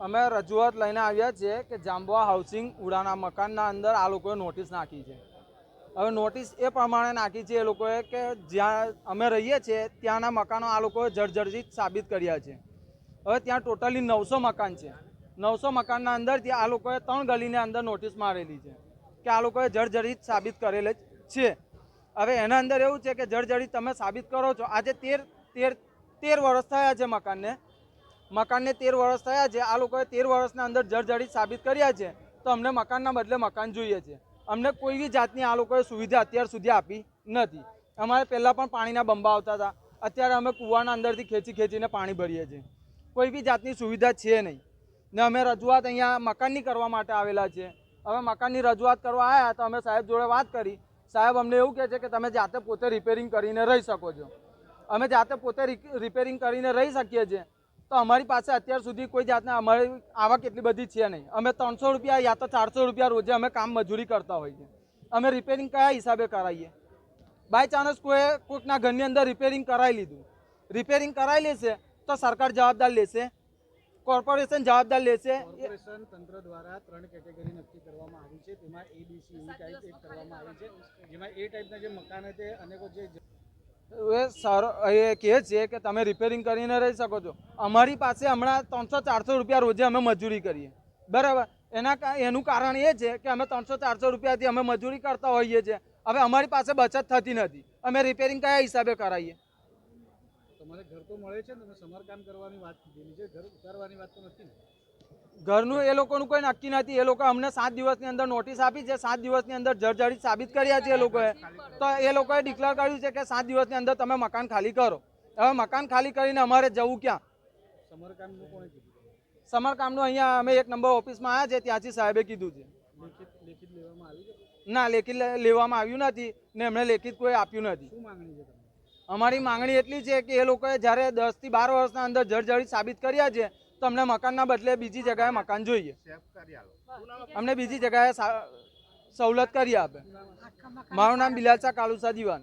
અમે રજૂઆત લઈને આવ્યા છીએ કે જાંબવા હાઉસિંગ ઉડાના મકાનના અંદર આ લોકોએ નોટિસ નાખી છે. હવે નોટિસ એ પ્રમાણે નાખી છે એ લોકોએ કે જ્યાં અમે રહીએ છીએ ત્યાંના મકાનો આ લોકોએ જર્જરિત સાબિત કર્યા છે. હવે ત્યાં ટોટલી નવસો મકાન છે. નવસો મકાનના અંદરથી આ લોકોએ ત્રણ ગલીની અંદર નોટિસ મારેલી છે કે આ લોકોએ જર્જરિત સાબિત કરેલ છે. હવે એના અંદર એવું છે કે જર્જરિત તમે સાબિત કરો છો. આજે તેર તેર તેર વર્ષ થયા છે મકાનને. મકાનને તેર વર્ષ થયા છે. આ લોકોએ તેર વર્ષના અંદર જર્જરિત સાબિત કર્યા છે. તો અમને મકાનના બદલે મકાન જોઈએ છે. અમને કોઈ બી જાતની આ લોકોએ સુવિધા અત્યાર સુધી આપી નથી. અમારે પહેલાં પણ પાણીના બંબા આવતા હતા. અત્યારે અમે કૂવાના અંદરથી ખેંચી ખેંચીને પાણી ભરીએ છીએ. કોઈ બી જાતની સુવિધા છે નહીં. ને અમે રજૂઆત અહીંયા મકાનની કરવા માટે આવેલા છે. હવે મકાનની રજૂઆત કરવા આવ્યા તો અમે સાહેબ જોડે વાત કરી. સાહેબ અમને એવું કહે છે કે તમે જાતે પોતે રિપેરિંગ કરીને રહી શકો છો. અમે જાતે પોતે રિપેરિંગ કરીને રહી શકીએ છીએ. તો અમારી પાસે અત્યાર સુધી કોઈ જાતના અમારી આવક એટલી બધી છે નહીં. અમે ત્રણસો રૂપિયા યા તો ચારસો રૂપિયા રોજે અમે કામ મજૂરી કરતા હોઈએ અમે રિપેરિંગ કયા હિસાબે કરાવીએ? બાય ચાન્સ કોઈ કોઈકના ઘરની અંદર રિપેરિંગ કરાવી લીધું. રિપેરિંગ કરાવી લેશે તો સરકાર જવાબદાર લેશે. કોર્પોરેશન જવાબદાર લેશે. કોર્પોરેશન તંત્ર દ્વારા ત્રણ કેટેગરી નક્કી કરવામાં આવી છે. તેમાં એ બી સી ટાઈપ એક કરવામાં આવી છે. જેમાં એ ટાઈપના જે મકાન છે અને જે એ સર, એ કહે છે કે તમે રિપેરિંગ કરીને રહી શકો છો. અમારી પાસે હમણાં ત્રણસો ચારસો રૂપિયા રોજે અમે મજૂરી કરીએ. બરાબર? એના એનું કારણ એ છે કે અમે ત્રણસો ચારસો રૂપિયાથી અમે મજૂરી કરતા હોઈએ છીએ. હવે અમારી પાસે બચત થતી નથી. અમે રિપેરિંગ કયા હિસાબે કરાવીએ તમારે ઘર તો મળે છે ને, તમે સમારકામ કરવાની વાત કીધેલી છે, ઘર ઉતારવાની વાત તો નથી ઘરનું એ લોકોનું કોઈ નક્કી નથી. એ લોકો અમને સાત દિવસની અંદર નોટિસ આપી છે. સાત દિવસની અંદર જર્જરિત સાબિત કર્યા છે એ લોકોએ. તો એ લોકોએ ડિક્લેર કર્યું છે કે સાત દિવસની અંદર તમે મકાન ખાલી કરો. હવે મકાન ખાલી કરીને અમારે જવું ક્યાં? સમારકામનું અહીંયા અમે એક નંબર ઓફિસમાં આવ્યા છે. ત્યાંથી સાહેબે કીધું છે. ના, લેખિત લેવામાં આવ્યું નથી ને એમણે લેખિત કોઈ આપ્યું નથી. અમારી માંગણી એટલી છે કે એ લોકોએ જ્યારે દસથી બાર વર્ષના અંદર જર્જરિત સાબિત કર્યા છે તો અમને મકાનના બદલે બીજી જગ્યાએ મકાન જોઈએ. અમને બીજી જગ્યાએ સવલત કરી આપે. મારું નામ બિલાલ શાહ કાલુસા દીવાન.